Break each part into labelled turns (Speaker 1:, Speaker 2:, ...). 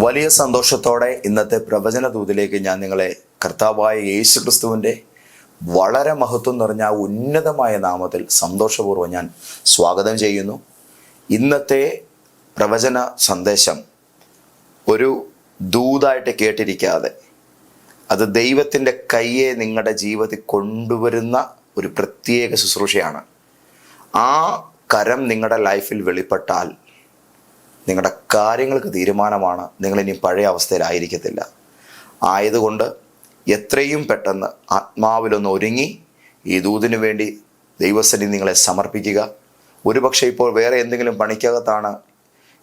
Speaker 1: വലിയ സന്തോഷത്തോടെ ഇന്നത്തെ പ്രവചന ദൂതിലേക്ക് ഞാൻ നിങ്ങളെ കർത്താവായ യേശു ക്രിസ്തുവിന്റെ വളരെ മഹത്വം നിറഞ്ഞ ഉന്നതമായ നാമത്തിൽ സന്തോഷപൂർവം ഞാൻ സ്വാഗതം ചെയ്യുന്നു. ഇന്നത്തെ പ്രവചന സന്ദേശം ഒരു ദൂതായിട്ട് കേട്ടിരിക്കാതെ അത് ദൈവത്തിന്റെ കയ്യെ നിങ്ങളുടെ ജീവിതത്തിൽ കൊണ്ടുവരുന്ന ഒരു പ്രത്യേക ശുശ്രൂഷയാണ്. ആ കരം നിങ്ങളുടെ ലൈഫിൽ വെളിപ്പെട്ടാൽ നിങ്ങളുടെ കാര്യങ്ങൾക്ക് തീരുമാനമാണ് നിങ്ങളിനി പഴയ അവസ്ഥയിലായിരിക്കത്തില്ല. ആയതുകൊണ്ട് എത്രയും പെട്ടെന്ന് ആത്മാവിലൊന്ന് ഒരുങ്ങി ഈ ദൂതിനു വേണ്ടി ദൈവസനി നിങ്ങളെ സമർപ്പിക്കുക. ഒരുപക്ഷെ ഇപ്പോൾ വേറെ എന്തെങ്കിലും പണിക്കകത്താണ്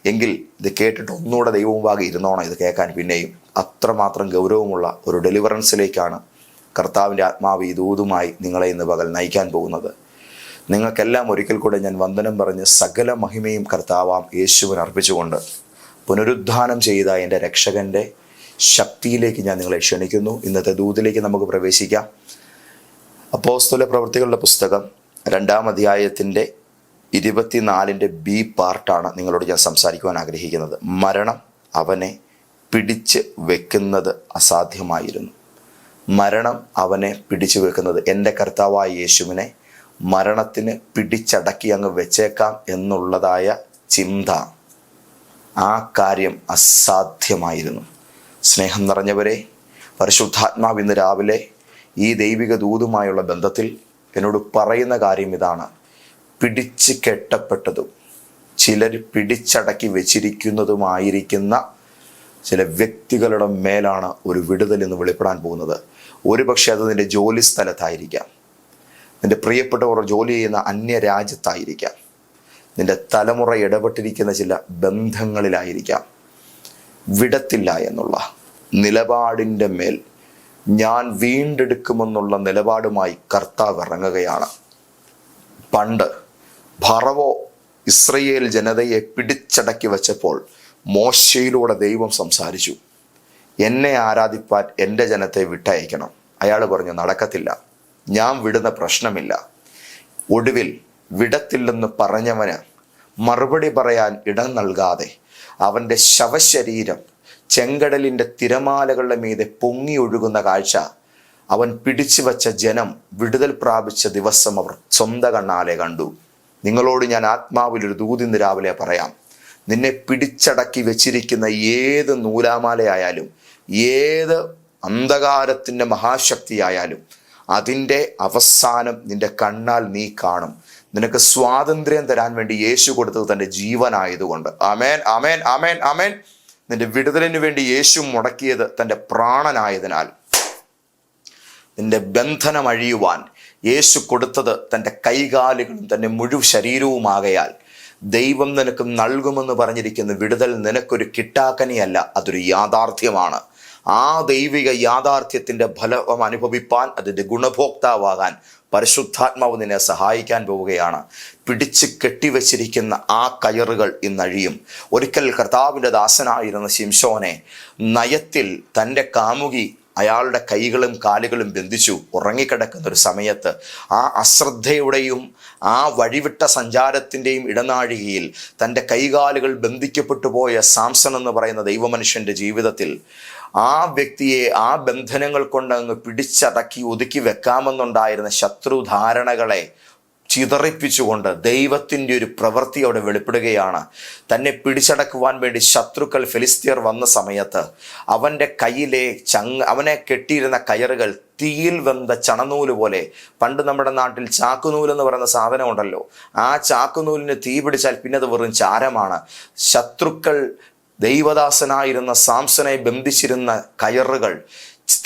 Speaker 1: എങ്കിൽ ഇത് കേട്ടിട്ട് ഒന്നുകൂടെ ദൈവമുമ്പാകെ ഇരുന്നോണം ഇത് കേൾക്കാൻ പിന്നെയും. അത്രമാത്രം ഗൗരവമുള്ള ഒരു ഡെലിവറൻസിലേക്കാണ് കർത്താവിന്റെ ആത്മാവ് ഈ ദൂതുമായി നിങ്ങളെ ഇന്ന് പകൽ നയിക്കാൻ പോകുന്നത്. നിങ്ങൾക്കെല്ലാം ഒരിക്കൽ കൂടെ ഞാൻ വന്ദനം പറഞ്ഞ് സകല മഹിമയും കർത്താവാം യേശുവിന് അർപ്പിച്ചുകൊണ്ട് പുനരുദ്ധാനം ചെയ്ത എന്റെ രക്ഷകന്റെ ശക്തിയിലേക്ക് ഞാൻ നിങ്ങളെ ക്ഷണിക്കുന്നു. ഇന്നത്തെ ദൂതിലേക്ക് നമുക്ക് പ്രവേശിക്കാം. അപ്പോസ്തല പ്രവൃത്തികളുടെ പുസ്തകം രണ്ടാം അധ്യായത്തിന്റെ ഇരുപത്തിനാലിന്റെ ബി പാർട്ടാണ് നിങ്ങളോട് ഞാൻ സംസാരിക്കുവാൻ ആഗ്രഹിക്കുന്നത്. മരണം അവനെ പിടിച്ച് വെക്കുന്നത് അസാധ്യമായിരുന്നു. മരണം അവനെ പിടിച്ചു വെക്കുന്നത് എന്റെ കർത്താവായ യേശുവിനെ മരണത്തിന് പിടിച്ചടക്കി അങ്ങ് വെച്ചേക്കാം എന്നുള്ളതായ ചിന്ത ആ കാര്യം അസാധ്യമായിരുന്നു. സ്നേഹം നിറഞ്ഞവരെ പരിശുദ്ധാത്മാവ് ഇന്ന് രാവിലെ ഈ ദൈവിക ദൂതുമായുള്ള ബന്ധത്തിൽ എന്നോട് പറയുന്ന കാര്യം ഇതാണ്. പിടിച്ച് കെട്ടപ്പെട്ടതും ചിലർ പിടിച്ചടക്കി വെച്ചിരിക്കുന്നതുമായിരിക്കുന്ന ചില വ്യക്തികളുടെ മേലാണ് ഒരു വിടുതൽ എന്ന് വെളിപ്പെടാൻ പോകുന്നത്. ഒരുപക്ഷെ അത് നിന്റെ ജോലി സ്ഥലത്തായിരിക്കാം. നിന്റെ പ്രിയപ്പെട്ടവർ ജോലി ചെയ്യുന്ന അന്യ രാജ്യത്തായിരിക്കാം നിന്റെ തലമുറ ഇടപെട്ടിരിക്കുന്ന ചില ബന്ധങ്ങളിലായിരിക്കാം. വിടത്തില്ല എന്നുള്ള നിലപാടിന്റെ മേൽ ഞാൻ വീണ്ടെടുക്കുമെന്നുള്ള നിലപാടുമായി കർത്താവ് ഇറങ്ങുകയാണ്. പണ്ട് ഭറവോ ഇസ്രയേൽ ജനതയെ പിടിച്ചടക്കി വെച്ചപ്പോൾ മോശയിലൂടെ ദൈവം സംസാരിച്ചു. എന്നെ ആരാധിപ്പാൻ എന്റെ ജനത്തെ വിട്ടയക്കണം. അയാൾ പറഞ്ഞു നടക്കത്തില്ല. ഞാൻ വിടുന്ന പ്രശ്നമില്ല. ഒടുവിൽ വിടത്തില്ലെന്ന് പറഞ്ഞവന് മറുപടി പറയാൻ ഇടം നൽകാതെ അവന്റെ ശവശരീരം ചെങ്കടലിന്റെ തിരമാലകളുടെ മീതെ പൊങ്ങി ഒഴുകുന്ന കാഴ്ച അവൻ പിടിച്ചു വച്ച ജനം വിടുതൽ പ്രാപിച്ച ദിവസം അവർ സ്വന്തം കണ്ണാലെ കണ്ടു. നിങ്ങളോട് ഞാൻ ആത്മാവിൽ ഒരു രാവിലെ പറയാം. നിന്നെ പിടിച്ചടക്കി വെച്ചിരിക്കുന്ന ഏത് നൂലാമാലയായാലും ഏത് അന്ധകാരത്തിന്റെ മഹാശക്തിയായാലും അതിന്റെ അവസാനം നിന്റെ കണ്ണാൽ നീ കാണും. നിനക്ക് സ്വാതന്ത്ര്യം തരാൻ വേണ്ടി യേശു കൊടുത്തത് തന്റെ ജീവനായതുകൊണ്ട്. അമേൻ അമേൻ അമേൻ അമേൻ നിന്റെ വിടുതലിന് വേണ്ടി യേശു മുടക്കിയത് തന്റെ പ്രാണനായതിനാൽ. നിന്റെ ബന്ധനം അഴിയുവാൻ യേശു കൊടുത്തത് തന്റെ കൈകാലുകളും തന്റെ മുഴുവൻ ശരീരവുമാകയാൽ. ദൈവം നിനക്ക് നൽകുമെന്ന് പറഞ്ഞിരിക്കുന്ന വിടുതൽ നിനക്കൊരു കിട്ടാക്കനിയല്ല അതൊരു യാഥാർത്ഥ്യമാണ്. ആ ദൈവിക യാഥാർത്ഥ്യത്തിന്റെ ഫലം അനുഭവിപ്പാൻ അതിന്റെ ഗുണഭോക്താവാകാൻ പരിശുദ്ധാത്മാവ് നിന്നെ സഹായിക്കാൻ പോവുകയാണ്. പിടിച്ച് കെട്ടിവെച്ചിരിക്കുന്ന ആ കയറുകൾ ഇന്നഴിയും. ഒരിക്കൽ കർത്താവിന്റെ ദാസനായിരുന്ന ശിംശോനെ നയത്തിൽ തന്റെ കാമുകി അയാളുടെ കൈകളും കാലുകളും ബന്ധിച്ചു ഉറങ്ങിക്കിടക്കുന്ന ഒരു സമയത്ത് ആ അശ്രദ്ധയുടെയും ആ വഴിവിട്ട സഞ്ചാരത്തിന്റെയും ഇടനാഴികയിൽ തന്റെ കൈകാലുകൾ ബന്ധിക്കപ്പെട്ടു പോയ സാംസൺ എന്ന് പറയുന്ന ദൈവമനുഷ്യന്റെ ജീവിതത്തിൽ ആ വ്യക്തിയെ ആ ബന്ധനങ്ങൾ കൊണ്ട് അങ്ങ് പിടിച്ചടക്കി ഒതുക്കി വെക്കാമെന്നുണ്ടായിരുന്ന ശത്രുധാരണകളെ ചിതറിപ്പിച്ചുകൊണ്ട് ദൈവത്തിന്റെ ഒരു പ്രവൃത്തി അവിടെ വെളിപ്പെടുകയാണ്. തന്നെ പിടിച്ചടക്കുവാൻ വേണ്ടി ശത്രുക്കൾ ഫിലിസ്തീർ വന്ന സമയത്ത് അവന്റെ കയ്യിലെ ചങ് അവനെ കെട്ടിയിരുന്ന കയറുകൾ തീയിൽ വെന്ത ചണനൂൽ പോലെ പണ്ട് നമ്മുടെ നാട്ടിൽ ചാക്കുനൂൽ എന്ന് പറയുന്ന സാധനം ഉണ്ടല്ലോ. ആ ചാക്കുനൂലിന് തീ പിടിച്ചാൽ പിന്നെ അത് വെറും ചാരമാണ്. ശത്രുക്കൾ ദൈവദാസനായിരുന്ന സാംസനെ ബന്ധിച്ചിരുന്ന കയറുകൾ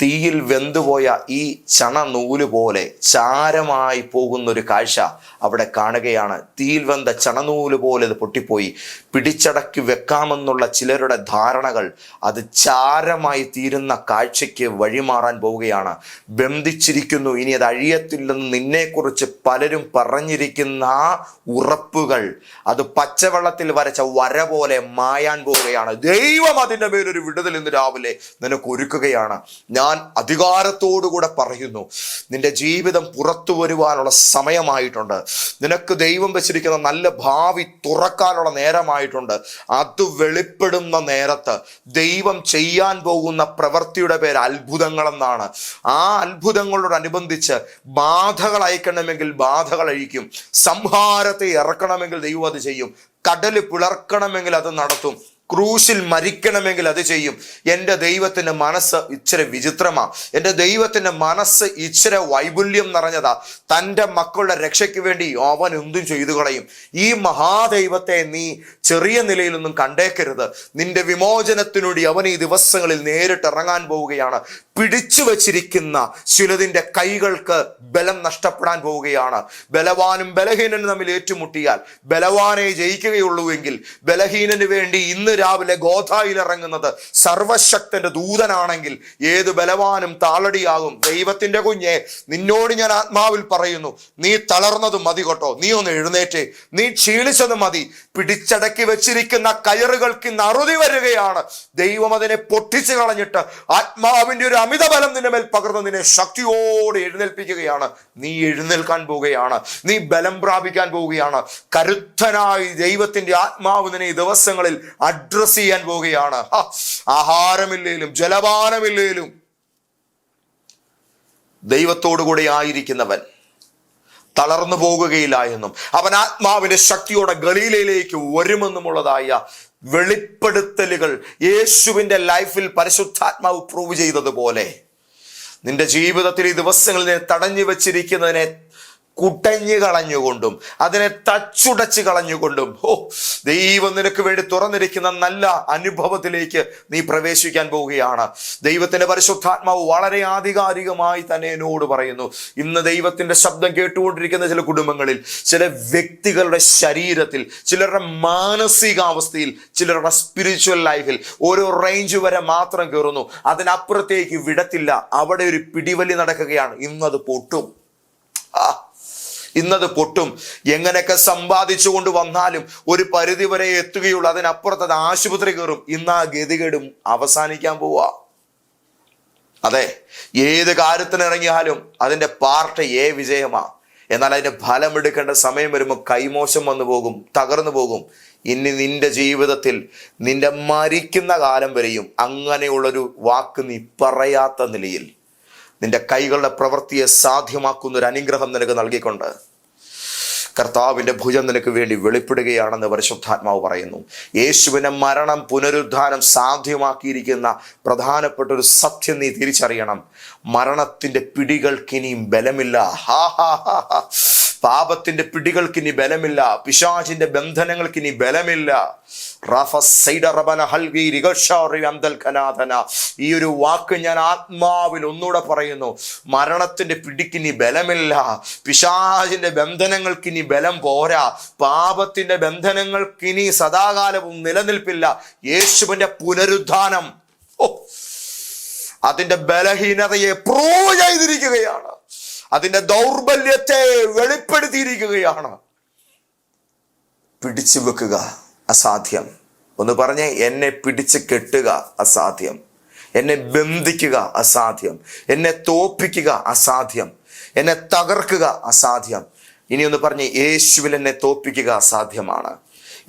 Speaker 1: തീയിൽ വെന്തുപോയ ഈ ചണ നൂൽ പോലെ ചാരമായി പോകുന്ന ഒരു കാഴ്ച അവിടെ കാണുകയാണ്. തീയിൽ വെന്ത ചണനൂൽ പോലെ അത് പൊട്ടിപ്പോയി. പിടിച്ചടക്കി വെക്കാമെന്നുള്ള ചിലരുടെ ധാരണകൾ അത് ചാരമായി തീരുന്ന കാഴ്ചയ്ക്ക് വഴിമാറാൻ പോവുകയാണ്. ബന്ധിച്ചിരിക്കുന്നു. ഇനി അത് അഴിയത്തില്ലെന്ന് നിന്നെക്കുറിച്ച് പലരും പറഞ്ഞിരിക്കുന്ന ആ ഉറപ്പുകൾ അത് പച്ചവെള്ളത്തിൽ വരച്ച വര പോലെ മായാൻ പോവുകയാണ്. ദൈവം അതിന്റെ മേലൊരു വിടുതൽ ഇന്ന് രാവിലെ നിനക്ക് ഒരുക്കുകയാണ്. ഞാൻ അധികാരത്തോടുകൂടെ പറയുന്നു നിന്റെ ജീവിതം പുറത്തു വരുവാനുള്ള സമയമായിട്ടുണ്ട്. നിനക്ക് ദൈവം വെച്ചിരിക്കുന്ന നല്ല ഭാവി തുറക്കാനുള്ള നേരമായിട്ടുണ്ട്. അത് വെളിപ്പെടുന്ന നേരത്ത് ദൈവം ചെയ്യാൻ പോകുന്ന പ്രവൃത്തിയുടെ പേര് അത്ഭുതങ്ങളെന്നാണ്. ആ അത്ഭുതങ്ങളോടനുബന്ധിച്ച് ബാധകൾ അയക്കണമെങ്കിൽ ബാധകൾ അഴിക്കും. സംഹാരത്തെ ഇറക്കണമെങ്കിൽ ദൈവം അത് ചെയ്യും. കടൽ പിളർക്കണമെങ്കിൽ അത് നടത്തും. ക്രൂശിൽ മരിക്കണമെങ്കിൽ അത് ചെയ്യും. എന്റെ ദൈവത്തിന്റെ മനസ്സ് ഇച്ചിരി വിചിത്രമാ. എന്റെ ദൈവത്തിന്റെ മനസ്സ് ഇച്ചിരി വൈപുല്യം നിറഞ്ഞതാ. തന്റെ മക്കളുടെ രക്ഷയ്ക്ക് വേണ്ടി അവൻ എന്തും ചെയ്തു കളയും. ഈ മഹാദൈവത്തെ നീ ചെറിയ നിലയിലൊന്നും കണ്ടേക്കരുത്. നിന്റെ വിമോചനത്തിനൂടി അവൻ ഈ ദിവസങ്ങളിൽ നേരിട്ട് ഇറങ്ങാൻ പോവുകയാണ്. പിടിച്ചു വച്ചിരിക്കുന്ന ചിലതിന്റെ കൈകൾക്ക് ബലം നഷ്ടപ്പെടാൻ പോവുകയാണ്. ബലവാനും ബലഹീനനും തമ്മിൽ ഏറ്റുമുട്ടിയാൽ ബലവാനെ ജയിക്കുകയുള്ളൂവെങ്കിൽ ബലഹീനന് വേണ്ടി ഇന്ന് രാവിലെ ഗോധായിൽ ഇറങ്ങുന്നത് സർവശക്തന്റെ ദൂതനാണെങ്കിൽ ഏത് ബലവാനും താളടിയാകും. ദൈവത്തിന്റെ കുഞ്ഞെ നിന്നോട് ഞാൻ ആത്മാവിൽ പറയുന്നു നീ തളർന്നത് മതി കേട്ടോ. നീ ഒന്ന് എഴുന്നേറ്റേ. നീ ക്ഷീണിച്ചത് മതി. പിടിച്ചടക്കി വെച്ചിരിക്കുന്ന കയറുകൾക്ക് ഇന്ന് അറുതി വരികയാണ്. ദൈവം അതിനെ പൊട്ടിച്ചു കളഞ്ഞിട്ട് ആത്മാവിന്റെ ഒരു അമിത ബലം നിന്റെ മേൽ പകർന്ന് നിന്നെ ശക്തിയോടെ എഴുന്നേൽപ്പിക്കുകയാണ്. നീ എഴുന്നേൽക്കാൻ പോവുകയാണ്. നീ ബലം പ്രാപിക്കാൻ പോവുകയാണ്. കരുത്തനായി ദൈവത്തിന്റെ ആത്മാവ് നിന്നെ ദിവസങ്ങളിൽ അഡ്രസ് ചെയ്യാൻ പോവുകയാണ്. ആഹാരമില്ലേലും ജലപാനമില്ലേലും ദൈവത്തോടു കൂടെ ആയിരിക്കുന്നവൻ തളർന്നു പോകുകയില്ല എന്നും അവൻ ആത്മാവിന്റെ ശക്തിയോടെ ഗലീലയിലേക്ക് വരുമെന്നുമുള്ളതായ വെളിപ്പെടുത്തലുകൾ യേശുവിന്റെ ലൈഫിൽ പരിശുദ്ധാത്മാവ് പ്രൂവ് ചെയ്തതുപോലെ നിന്റെ ജീവിതത്തിൽ ഈ ദിവസങ്ങളിൽ തടഞ്ഞു വെച്ചിരിക്കുന്നതിനെ കുട്ടഞ്ഞു കളഞ്ഞുകൊണ്ടും അതിനെ തച്ചുടച്ച് കളഞ്ഞുകൊണ്ടും ഓ ദൈവം നിനക്ക് വേണ്ടി തുറന്നിരിക്കുന്ന നല്ല അനുഭവത്തിലേക്ക് നീ പ്രവേശിക്കാൻ പോവുകയാണ്. ദൈവത്തിന്റെ പരിശുദ്ധാത്മാവ് വളരെ ആധികാരികമായി തന്നെ എന്നോട് പറയുന്നു. ഇന്ന് ദൈവത്തിന്റെ ശബ്ദം കേട്ടുകൊണ്ടിരിക്കുന്ന ചില കുടുംബങ്ങളിൽ ചില വ്യക്തികളുടെ ശരീരത്തിൽ ചിലരുടെ മാനസികാവസ്ഥയിൽ ചിലരുടെ സ്പിരിച്വൽ ലൈഫിൽ ഓരോ റേഞ്ച് വരെ മാത്രം കയറുന്നു അതിനപ്പുറത്തേക്ക് വിടത്തില്ല. അവിടെ ഒരു പിടിവലി നടക്കുകയാണ്. ഇന്നത് പൊട്ടും. ആ ഇന്നത് പൊട്ടും. എങ്ങനെയൊക്കെ സമ്പാദിച്ചു കൊണ്ട് വന്നാലും ഒരു പരിധി വരെ എത്തുകയുള്ളൂ. അതിനപ്പുറത്ത് അത് ആശുപത്രി കയറും. ഇന്ന് ആ ഗതികേടും അവസാനിക്കാൻ പോവുക അതെ ഏത് കാര്യത്തിന് ഇറങ്ങിയാലും അതിന്റെ പാർട്ട് ഏ വിജയമാ. എന്നാൽ അതിന്റെ ഫലം എടുക്കേണ്ട സമയം വരുമ്പോൾ കൈമോശം വന്നു പോകും തകർന്നു പോകും. ഇനി നിന്റെ ജീവിതത്തിൽ നിന്റെ മരിക്കുന്ന കാലം വരെയും അങ്ങനെയുള്ളൊരു വാക്ക് നീ പറയാത്ത നിലയിൽ നിന്റെ കൈകളുടെ പ്രവൃത്തിയെ സാധ്യമാക്കുന്ന ഒരു അനുഗ്രഹം നിനക്ക് നൽകിക്കൊണ്ട് കർത്താവിന്റെ ഭുജം നിനക്ക് വേണ്ടി വെളിപ്പെടുകയാണെന്ന് പരിശുദ്ധാത്മാവ് പറയുന്നു. യേശുവിനെ മരണം പുനരുദ്ധാനം സാധ്യമാക്കിയിരിക്കുന്ന പ്രധാനപ്പെട്ട ഒരു സത്യം നീ തിരിച്ചറിയണം. മരണത്തിന്റെ പിടികൾക്ക് ഇനിയും ബലമില്ല. ഹാ ഹാ ഹാ ഹാ. പാപത്തിന്റെ പിടികൾക്ക് ഇനി ബലമില്ല. പിശാചിന്റെ ബന്ധനങ്ങൾക്കിനി ബലമില്ല. ഈ ഒരു വാക്ക് ഞാൻ ആത്മാവിൽ ഒന്നുകൂടെ പറയുന്നു. മരണത്തിന്റെ പിടിക്കിനി ബലമില്ല. പിശാചിന്റെ ബന്ധനങ്ങൾക്കിനി ബലം പോരാ. പാപത്തിന്റെ ബന്ധനങ്ങൾക്ക് ഇനി സദാകാലവും നിലനിൽപ്പില്ല. യേശുവിന്റെ പുനരുദ്ധാനം. അതിന്റെ ബലഹീനതയെ പ്രൂവ് ചെയ്തിരിക്കുകയാണ്. അതിന്റെ ദൗർബല്യത്തെ വെളിപ്പെടുത്തിയിരിക്കുകയാണ്. പിടിച്ചു വെക്കുക അസാധ്യം. ഒന്ന് പറഞ്ഞേ എന്നെ പിടിച്ച് കെട്ടുക അസാധ്യം. എന്നെ ബന്ധിക്കുക അസാധ്യം. എന്നെ തോപ്പിക്കുക അസാധ്യം. എന്നെ തകർക്കുക അസാധ്യം. ഇനി ഒന്ന് പറഞ്ഞ് യേശുവിൽ എന്നെ തോപ്പിക്കുക അസാധ്യമാണ്.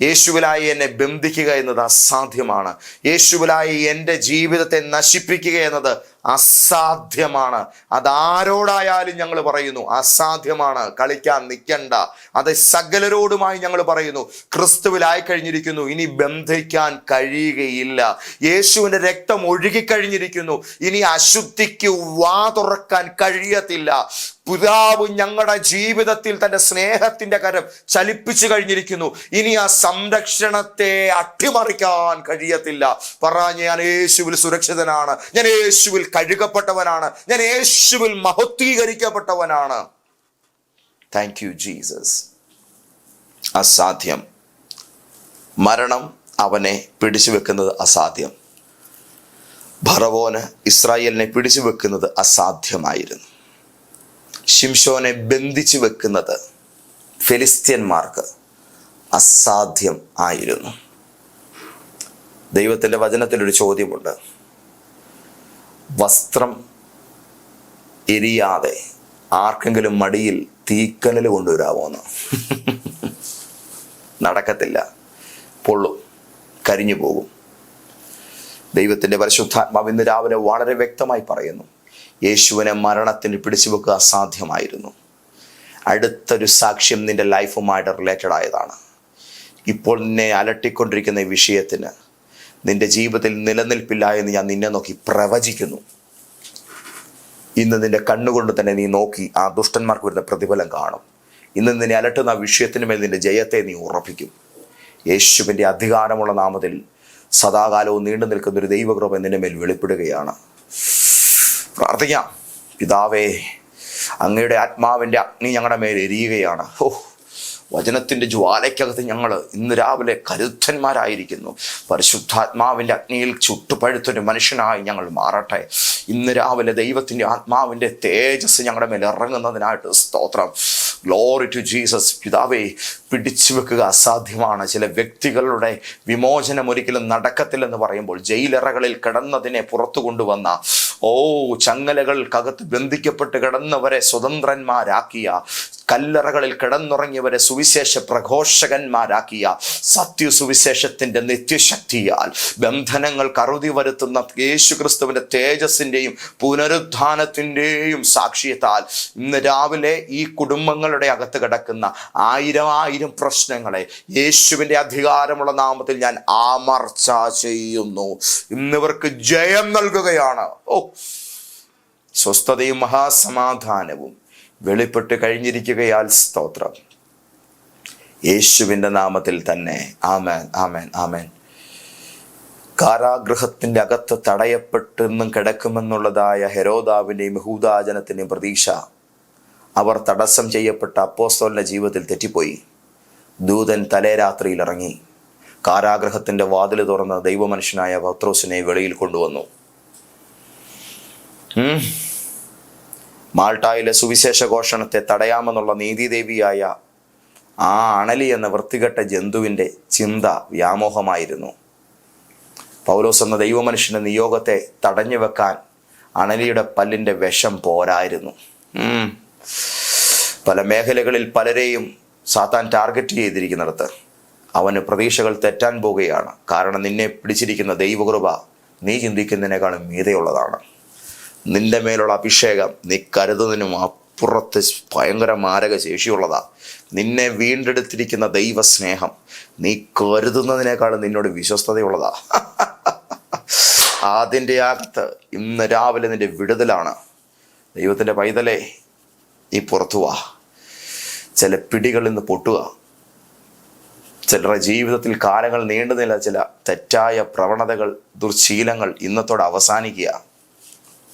Speaker 1: യേശുവിലായി എന്നെ ബന്ധിക്കുക എന്നത് അസാധ്യമാണ്. യേശുവിലായി എന്റെ ജീവിതത്തെ നശിപ്പിക്കുക എന്നത് അസാധ്യമാണ്. അതാരോടായാലും ഞങ്ങൾ പറയുന്നു അസാധ്യമാണ്. കളിക്കാൻ നിൽക്കണ്ട അത് സകലരോടുമായി ഞങ്ങൾ പറയുന്നു. ക്രിസ്തുവിലായി കഴിഞ്ഞിരിക്കുന്നു. ഇനി ബന്ധിക്കാൻ കഴിയുകയില്ല. യേശുവിന്റെ രക്തം ഒഴുകിക്കഴിഞ്ഞിരിക്കുന്നു ഇനി അശുദ്ധിക്ക് വാ തുറക്കാൻ കഴിയത്തില്ല. പിതാവ് ഞങ്ങളുടെ ജീവിതത്തിൽ തന്റെ സ്നേഹത്തിന്റെ കരം ചലിപ്പിച്ചു കഴിഞ്ഞിരിക്കുന്നു. ഇനി ആ സംരക്ഷണത്തെ അട്ടിമറിക്കാൻ കഴിയത്തില്ല. പറ ഞാൻ യേശുവിൽ സുരക്ഷിതനാണ്. ഞാൻ യേശുവിൽ കഴുകപ്പെട്ടവനാണ്. ഞാൻ യേശുവിൽ മഹത്വീകരിക്കപ്പെട്ടവനാണ്. താങ്ക് യു ജീസസ് അസാധ്യം. മരണം അവനെ പിടിച്ചു വെക്കുന്നത് അസാധ്യം. ഭറവോന് ഇസ്രായേലിനെ പിടിച്ചു വെക്കുന്നത് അസാധ്യമായിരുന്നു. ഷിംഷോനെ ബന്ധിച്ചു വെക്കുന്നത് ഫിലിസ്ത്യന്മാർക്ക് അസാധ്യം ആയിരുന്നു. ദൈവത്തിന്റെ വചനത്തിലൊരു ചോദ്യമുണ്ട്. വസ്ത്രം എരിയാതെ ആർക്കെങ്കിലും മടിയിൽ തീക്കനൽ കൊണ്ടുവരാമോന്ന് നടക്കത്തില്ല. പൊള്ളും. കരിഞ്ഞു പോകും. ദൈവത്തിന്റെ പരിശുദ്ധാത്മാവ് ഇന്ന് രാവിലെ വളരെ വ്യക്തമായി പറയുന്നു. യേശുവിനെ മരണത്തിന് പിടിച്ചു വെക്കുക അസാധ്യമായിരുന്നു. അടുത്തൊരു സാക്ഷ്യം നിന്റെ ലൈഫുമായിട്ട് റിലേറ്റഡ് ആയതാണ് ഇപ്പോൾ നിന്നെ അലട്ടിക്കൊണ്ടിരിക്കുന്ന ഈ വിഷയത്തിന് നിന്റെ ജീവിതത്തിൽ നിലനിൽപ്പില്ല എന്ന് ഞാൻ നിന്നെ നോക്കി പ്രവചിക്കുന്നു. ഇന്ന് നിന്റെ കണ്ണുകൊണ്ട് തന്നെ നീ നോക്കി ആ ദുഷ്ടന്മാർക്ക് വരുന്ന പ്രതിഫലം കാണും. ഇന്ന് നിന്നെ അലട്ടുന്ന ആ വിഷയത്തിന് മേൽ നിന്റെ ജയത്തെ നീ ഉറപ്പിക്കും. യേശുവിന്റെ അധികാരമുള്ള നാമത്തിൽ സദാകാലവും നീണ്ടു നിൽക്കുന്ന ഒരു ദൈവകൃപ നിന്റെ മേൽ വെളിപ്പെടുകയാണ്. പ്രാർത്ഥിക്കാം. പിതാവേ അങ്ങയുടെ ആത്മാവിന്റെ അഗ്നി ഞങ്ങളുടെ മേൽ എരിയുകയാണ്. ഓ വചനത്തിന്റെ ജ്വാലയ്ക്കകത്ത് ഞങ്ങൾ ഇന്ന് രാവിലെ കരുത്തന്മാരായിരിക്കുന്നു പരിശുദ്ധാത്മാവിന്റെ അഗ്നിയിൽ ചുട്ടുപഴുത്തൊരു മനുഷ്യനായി ഞങ്ങൾ മാറട്ടെ. ഇന്ന് രാവിലെ ദൈവത്തിന്റെ ആത്മാവിന്റെ തേജസ് ഞങ്ങളുടെ മേൽ ഇറങ്ങുന്നതിനായിട്ട് സ്തോത്രം. ഗ്ലോറി ടു ജീസസ് പിതാവേ പിടിച്ചു വെക്കുക അസാധ്യമാണ്. ചില വ്യക്തികളുടെ വിമോചനം ഒരിക്കലും നടക്കത്തില്ലെന്ന് പറയുമ്പോൾ ജയിലറകളിൽ കിടന്നതിനെ പുറത്തു കൊണ്ടുവന്ന ഓ ചങ്ങലകൾക്കകത്ത് ബന്ധിക്കപ്പെട്ട് കിടന്നവരെ സ്വതന്ത്രന്മാരാക്കിയ കല്ലറകളിൽ കിടന്നുറങ്ങിയവരെ സുവിശേഷ പ്രഘോഷകന്മാരാക്കിയ സത്യ സുവിശേഷത്തിന്റെ നിത്യശക്തിയാൽ ബന്ധനങ്ങൾ കറുതി വരുത്തുന്ന യേശുക്രിസ്തുവിന്റെ തേജസ്സിന്റെയും പുനരുദ്ധാനത്തിന്റെയും സാക്ഷ്യത്താൽ ഇന്ന് രാവിലെ ഈ കുടുംബങ്ങളുടെ അകത്ത് കിടക്കുന്ന ആയിരം ആയിരം പ്രശ്നങ്ങളെ യേശുവിന്റെ അധികാരമുള്ള നാമത്തിൽ ഞാൻ ആമർച്ച ചെയ്യുന്നു. ഇന്നിവർക്ക് ജയം നൽകുകയാണ്. ഓ സ്വസ്ഥതയും മഹാസമാധാനവും വെളിപ്പെട്ട് കഴിഞ്ഞിരിക്കുകയാൽ സ്തോത്രം. യേശുവിന്റെ നാമത്തിൽ തന്നെ. ആമേൻ ആമേൻ ആമേൻ. കാരാഗൃഹത്തിന്റെ അകത്ത് തടയപ്പെട്ടെന്നും കിടക്കുമെന്നുള്ളതായ ഹെരോദാവിന്റെയും ഹൂദാജനത്തിന്റെയും പ്രതീക്ഷ അവർ തടസ്സം ചെയ്യപ്പെട്ട അപ്പോസ്തോലിന്റെ ജീവിതത്തിൽ തെറ്റിപ്പോയി. ദൂതൻ തലേരാത്രിയിൽ ഇറങ്ങി. കാരാഗ്രഹത്തിന്റെ വാതിൽ തുറന്ന് ദൈവമനുഷ്യനായ പത്രോസിനെ വെളിയിൽ കൊണ്ടുവന്നു. മാൾട്ടായിലെ സുവിശേഷ ഘോഷണത്തെ തടയാമെന്നുള്ള നീതിദേവിയായ ആ അണലി എന്ന വൃത്തികെട്ട ജന്തുവിന്റെ ചിന്ത വ്യാമോഹമായിരുന്നു. പൗലോസ് എന്ന ദൈവമനുഷ്യന്റെ നിയോഗത്തെ തടഞ്ഞു വെക്കാൻ അണലിയുടെ പല്ലിന്റെ വിഷം പോരായിരുന്നു. പല മേഖലകളിൽ പലരെയും സാത്താൻ ടാർഗറ്റ് ചെയ്തിരിക്കുന്നിടത്ത് അവന് പ്രതീക്ഷകൾ തെറ്റാൻ പോവുകയാണ് കാരണം നിന്നെ പിടിച്ചിരിക്കുന്ന ദൈവകൃപ നീ ചിന്തിക്കുന്നതിനേക്കാളും മീതയുള്ളതാണ്. നിന്റെ മേലുള്ള അഭിഷേകം നീ കരുതുന്നതിനും അപ്പുറത്ത് ഭയങ്കര മാരക ശേഷിയുള്ളതാ നിന്നെ വീണ്ടെടുത്തിരിക്കുന്ന ദൈവസ്നേഹം നീ കരുതുന്നതിനേക്കാളും നിന്നോട് വിശ്വസ്തതയുള്ളതാ. അതിന്റെ അകത്ത് ഇന്ന് രാവിലെ നിന്റെ വിടുതലാണ്. ദൈവത്തിന്റെ പൈതലേ നീ പുറത്തു വാ. ചില പിടികളിൽ നിന്ന് പൊട്ടുക. ചിലരുടെ ജീവിതത്തിൽ കാലങ്ങൾ നീണ്ടുന്നില്ല ചില തെറ്റായ പ്രവണതകൾ ദുർശീലങ്ങൾ ഇന്നത്തോടെ അവസാനിക്കുക.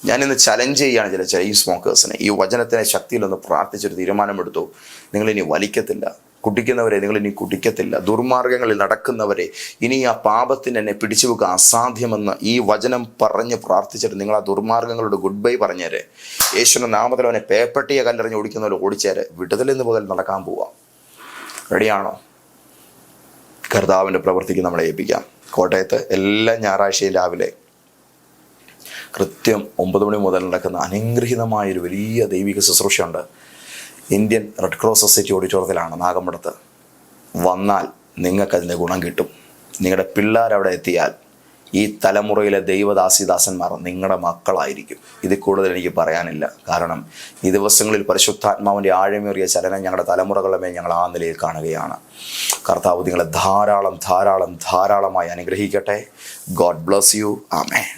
Speaker 1: ഞാനിന്ന് ചലഞ്ച് ചെയ്യുകയാണ് ചില ചില ഈ സ്മോക്കേഴ്സിനെ ഈ വചനത്തിനെ ശക്തിയിലൊന്ന് പ്രാർത്ഥിച്ചൊരു തീരുമാനമെടുത്തു. നിങ്ങളിനി വലിക്കത്തില്ല. കുടിക്കുന്നവരെ നിങ്ങളിനി കുടിക്കത്തില്ല. ദുർമാർഗങ്ങളിൽ നടക്കുന്നവരെ ഇനി ആ പാപത്തിന് എന്നെ പിടിച്ചു വെക്കുക അസാധ്യമെന്ന് ഈ വചനം പറഞ്ഞ് പ്രാർത്ഥിച്ചിട്ട് നിങ്ങൾ ആ ദുർമാർഗങ്ങളോട് ഗുഡ് ബൈ പറഞ്ഞേരെ. യേശുവിന്റെ നാമത്തിൽ അവനെ പേപ്പട്ടിയെ കല്ലെറിഞ്ഞ് ഓടിക്കുന്നവരെ ഓടിച്ചേരെ. വിടുതലിൽ നിന്ന് മുതൽ നടക്കാൻ പോവാം. റെഡിയാണോ കർത്താവിന്റെ പ്രവൃത്തിക്ക് നമ്മളെ ഏൽപ്പിക്കാം. കോട്ടയത്ത് എല്ലാ ഞായറാഴ്ചയും രാവിലെ കൃത്യം ഒമ്പത് മണി മുതൽ നടക്കുന്ന അനുഗ്രഹീതമായ ഒരു വലിയ ദൈവിക ശുശ്രൂഷയുണ്ട്. ഇന്ത്യൻ റെഡ് ക്രോസ് സൊസൈറ്റി ഓഡിറ്റോറിയത്തിലാണ് നാഗമ്പടത്ത്. വന്നാൽ നിങ്ങൾക്കതിന്റെ ഗുണം കിട്ടും. നിങ്ങളുടെ പിള്ളേർ അവിടെ എത്തിയാൽ ഈ തലമുറയിലെ ദൈവദാസിദാസന്മാർ നിങ്ങളുടെ മക്കളായിരിക്കും. ഇത് കൂടുതൽ എനിക്ക് പറയാനില്ല. കാരണം ഈ ദിവസങ്ങളിൽ പരിശുദ്ധാത്മാവിന്റെ ആഴമേറിയ ചലനം ഞങ്ങളുടെ തലമുറകളുമേ ഞങ്ങൾ ആ നിലയിൽ കാണുകയാണ്. കർത്താവ് നിങ്ങളെ ധാരാളം ധാരാളം ധാരാളമായി അനുഗ്രഹിക്കട്ടെ. God bless you. ആമേ